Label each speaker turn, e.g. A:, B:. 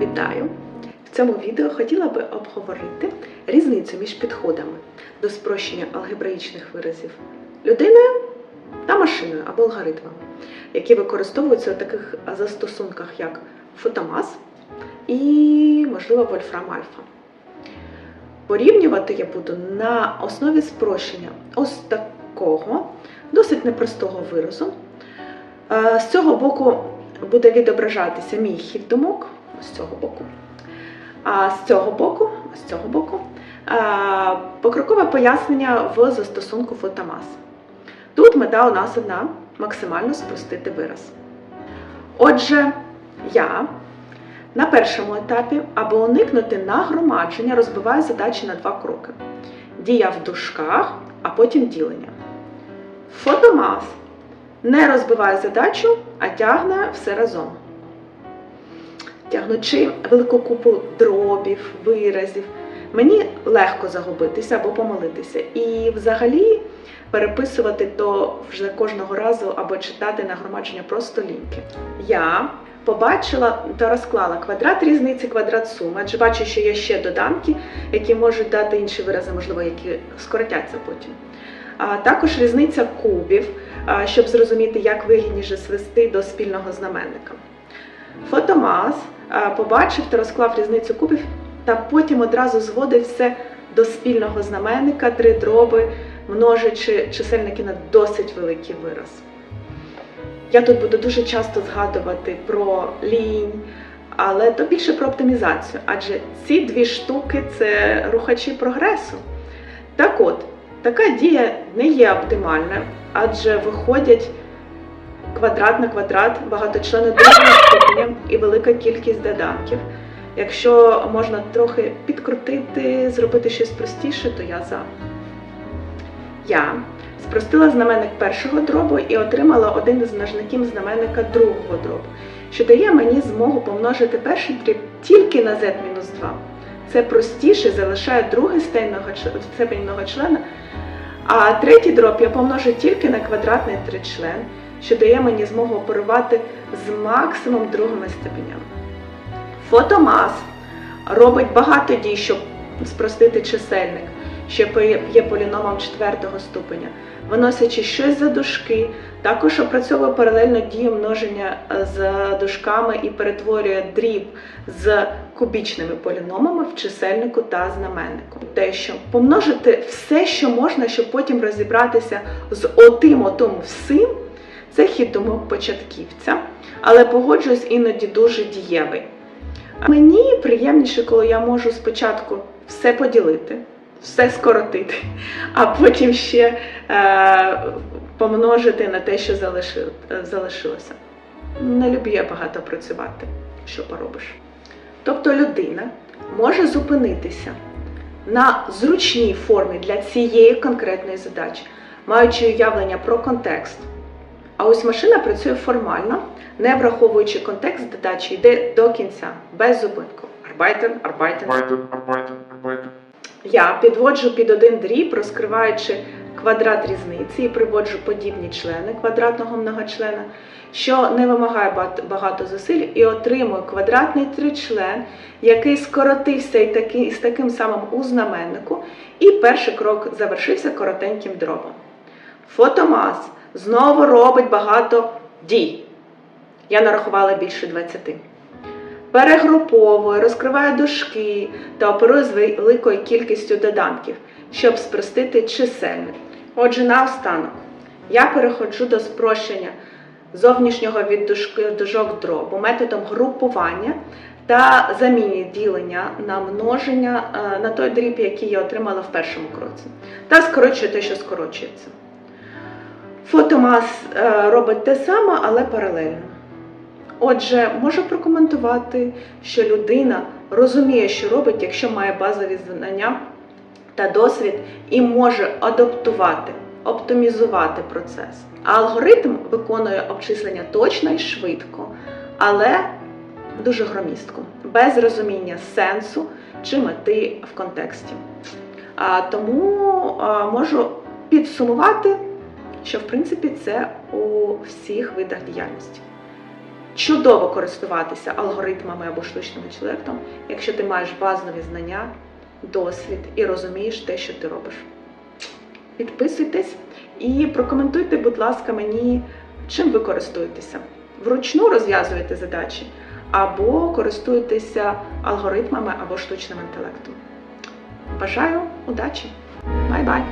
A: Вітаю! В цьому відео хотіла би обговорити різницю між підходами до спрощення алгебраїчних виразів людиною та машиною або алгоритмами, які використовуються у таких застосунках, як фотомас і, можливо, Вольфрам Альфа. Порівнювати я буду на основі спрощення ось такого досить непростого виразу. Е, З цього боку буде відображатися мій хід думок, ось з цього боку. А з цього боку, з цього боку, покрокове пояснення в застосунку фотомас. Тут мета у нас одна максимально спростити вираз. Отже, я на першому етапі, аби уникнути нагромадження, розбиваю задачі на два кроки: дія в дужках, а потім ділення. Фотомас не розбиває задачу, а тягне все разом. Тягнучи велику купу дробів, виразів, мені легко загубитися або помилитися. І взагалі переписувати то вже кожного разу або читати нагромадження просто ліньки. Я побачила та розклала квадрат різниці, квадрат суми, адже бачу, що є ще доданки, які можуть дати інші вирази, можливо, які скоротяться потім. А також різниця кубів, щоб зрозуміти, як вигідніше свести до спільного знаменника. Фотомас побачив та розклав різницю кубів, та потім одразу зводив все до спільного знаменника, три дроби, множачи чисельники на досить великий вираз. Я тут буду дуже часто згадувати про лінь, але то більше про оптимізацію, адже ці дві штуки це рухачі прогресу. Так от, така дія не є оптимальною, адже виходять квадрат на квадрат, багаточлени другого ступеня і велика кількість доданків. Якщо можна трохи підкрутити, зробити щось простіше, то я за. Я спростила знаменник першого дробу і отримала один із множників знаменника другого дробу, що дає мені змогу помножити перший дріб тільки на z-2. Це простіше залишає другий степенного члена, а третій дроб я помножу тільки на квадратний тричлен, що дає мені змогу оперувати з максимум другими степенями. Фотомас робить багато дій, щоб спростити чисельник, що є поліномом четвертого ступеня, виносячи щось за дужки, також опрацьовує паралельно дію множення з дужками і перетворює дріб з кубічними поліномами в чисельнику та знаменнику. Те, що помножити все, що можна, щоб потім розібратися з отим отом всім, це хід думок початківця, але погоджуюсь іноді дуже дієвий. Мені приємніше, коли я можу спочатку все поділити, все скоротити, а потім ще е, помножити на те, що залишилося. Не люблю я багато працювати, що поробиш. Тобто людина може зупинитися на зручній формі для цієї конкретної задачі, маючи уявлення про контекст. А ось машина працює формально, не враховуючи контекст задачі, йде до кінця, без зупинку. Арбайтен, арбайтен.
B: Arbeiten, arbeiten, arbeiten.
A: Я підводжу під один дріб, розкриваючи квадрат різниці і приводжу подібні члени квадратного многочлена, що не вимагає багато зусиль, і отримую квадратний тричлен, який скоротився і таки, з таким самим у знаменнику, і перший крок завершився коротеньким дробом. Фотомас знову робить багато дій. Я нарахувала більше 20 перегруповує, розкриває дужки та оперує з великою кількістю доданків, щоб спростити чисельник. Отже, наостанок я переходжу до спрощення зовнішнього від дужок дробу методом групування та заміні ділення на множення е, на той дріб, який я отримала в першому кроці, та скорочую те, що скорочується. Фотомас е, робить те саме, але паралельно. Отже, можу прокоментувати, що людина розуміє, що робить, якщо має базові знання та досвід, і може адаптувати, оптимізувати процес. А алгоритм виконує обчислення точно і швидко, але дуже громістко, без розуміння сенсу чи мети в контексті. А, тому а, можу підсумувати, що в принципі це у всіх видах діяльності. Чудово користуватися алгоритмами або штучним інтелектом, якщо ти маєш базові знання, досвід і розумієш те, що ти робиш. Підписуйтесь і прокоментуйте, будь ласка, мені, чим ви користуєтеся. Вручну розв'язуєте задачі або користуєтеся алгоритмами або штучним інтелектом. Бажаю удачі! Бай-бай!